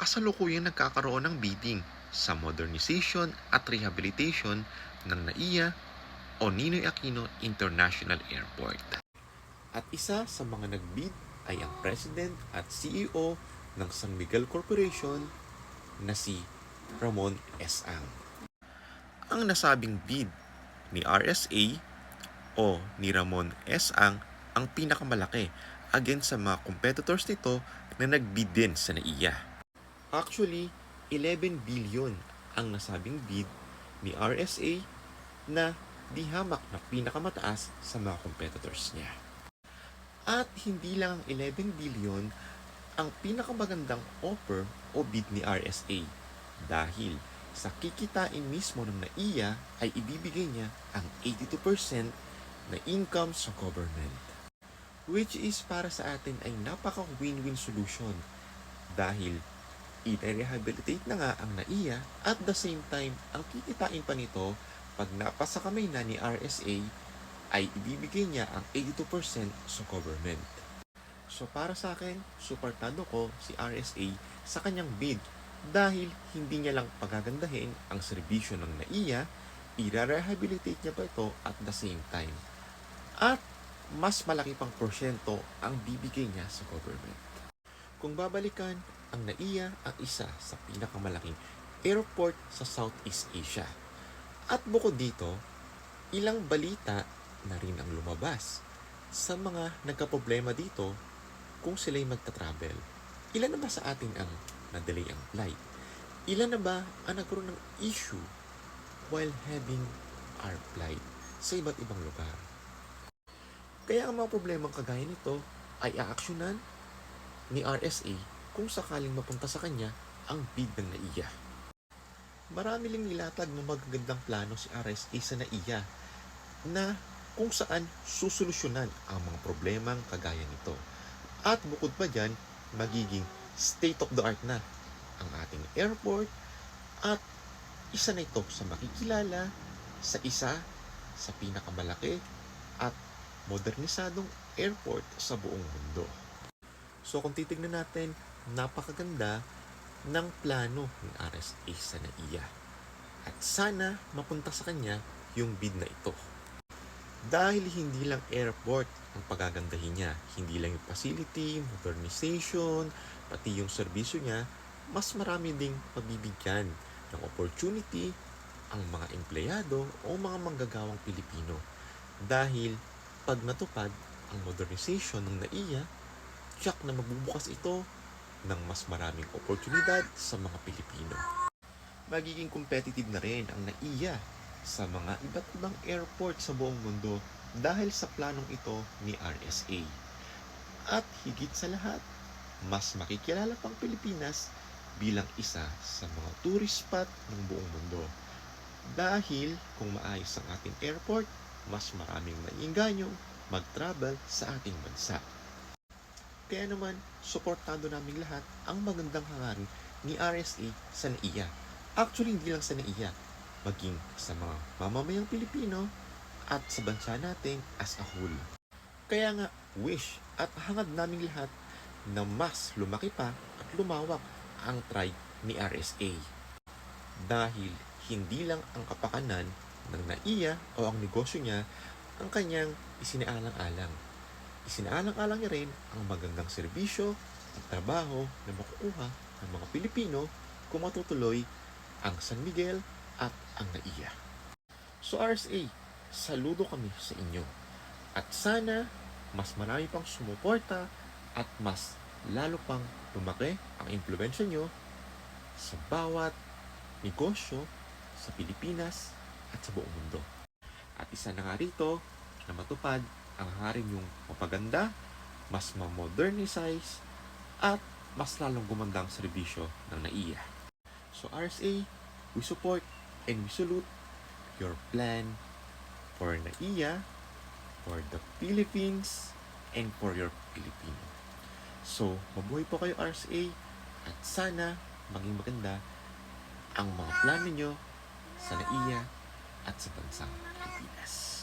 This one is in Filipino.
kasalukuyang nagkakaroon ng bidding sa modernization at rehabilitation ng NAIA o Ninoy Aquino International Airport. At isa sa mga nagbid ay ang President at CEO ng San Miguel Corporation na si Ramon S. Ang. Ang nasabing bid ni RSA o ni Ramon S. Ang ang pinakamalaki against sa mga competitors nito na nagbid din sa NAIA. Actually, 11 billion ang nasabing bid ni RSA na di hamak na pinakamataas sa mga competitors niya. At hindi lang ang 11 billion ang pinakamagandang offer o bid ni RSA dahil sa kikitain mismo ng NAIA ay ibibigay niya ang 82% na income sa government. Which is para sa atin ay napaka win-win solution dahil i-rehabilitate na nga ang NAIA at the same time ang kikitain pa nito pag napasa kamay na ni RSA ay ibibigay niya ang 82% sa government. So para sa akin, suportado ko si RSA sa kanyang bid dahil hindi niya lang pagagandahin ang serbisyo ng NAIA, i-rehabilitate niya pa ito at the same time. At mas malaki pang porsyento ang bibigay niya sa government. Kung babalikan, ang NAIA ang isa sa pinakamalaking airport sa Southeast Asia. At bukod dito, ilang balita na rin ang lumabas sa mga nagkaproblema dito kung sila'y magta-travel. Ilan na ba sa atin ang na-delay ang flight? Ilan na ba ang nagkaroon ng issue while having our flight sa iba't ibang lugar? Kaya ang mga problemang kagaya nito ay aaksyonan ni RSA kung sakaling mapunta sa kanya ang bid ng NAIA. Marami ling nilatag ng magagandang plano si RSA sa NAIA na kung saan susolusyonan ang mga problemang kagaya nito. At bukod pa dyan, magiging state of the art na ang ating airport at isa na ito sa makikilala sa isa sa pinakamalaki at modernisadong airport sa buong mundo. So kung titignan natin, napakaganda ng plano ng RSA sa NAIA. At sana mapunta sa kanya yung bid na ito. Dahil hindi lang airport ang pagagandahin niya, hindi lang yung facility, modernization, pati yung serbisyo niya, mas marami ding pabibigyan ng opportunity ang mga empleyado o mga manggagawang Pilipino. Dahil pag natupad ang modernization ng NAIA, tiyak na magbubukas ito ng mas maraming oportunidad sa mga Pilipino. Magiging competitive na rin ang NAIA sa mga iba't ibang airport sa buong mundo dahil sa planong ito ni RSA. At higit sa lahat, mas makikilala pang Pilipinas bilang isa sa mga tourist spot ng buong mundo. Dahil kung maayos ang ating airport, mas maraming maiingganyong mag-travel sa ating bansa. Kaya naman, suportado namin lahat ang magandang hangarin ni RSA sa NAIA. Actually, hindi lang sa NAIA, maging sa mga mamamayang Pilipino at sa bansa natin as a whole. Kaya nga, wish at hangad naming lahat na mas lumaki pa at lumawak ang tribe ni RSA. Dahil hindi lang ang kapakanan ng NAIA o ang negosyo niya ang kanyang isinaalang-alang. Isinaalang-alang niya rin ang magandang serbisyo at trabaho na makukuha ng mga Pilipino kung matutuloy ang San Miguel at ang NAIA. So RSA, saludo kami sa inyo. At sana mas marami pang sumuporta at mas lalo pang lumaki ang impluensya nyo sa bawat negosyo sa Pilipinas at sa buong mundo. At isa na nga rito na matupad ang harin yung mapaganda, mas ma-modernize, at mas lalong gumanda ang serbisyo ng NAIA. So RSA, we support and we salute your plan for NAIA, for the Philippines, and for your Filipino. So, mabuhay po kayo RSA at sana maging maganda ang mga plano nyo sa NAIA at sa bansang Pilipinas.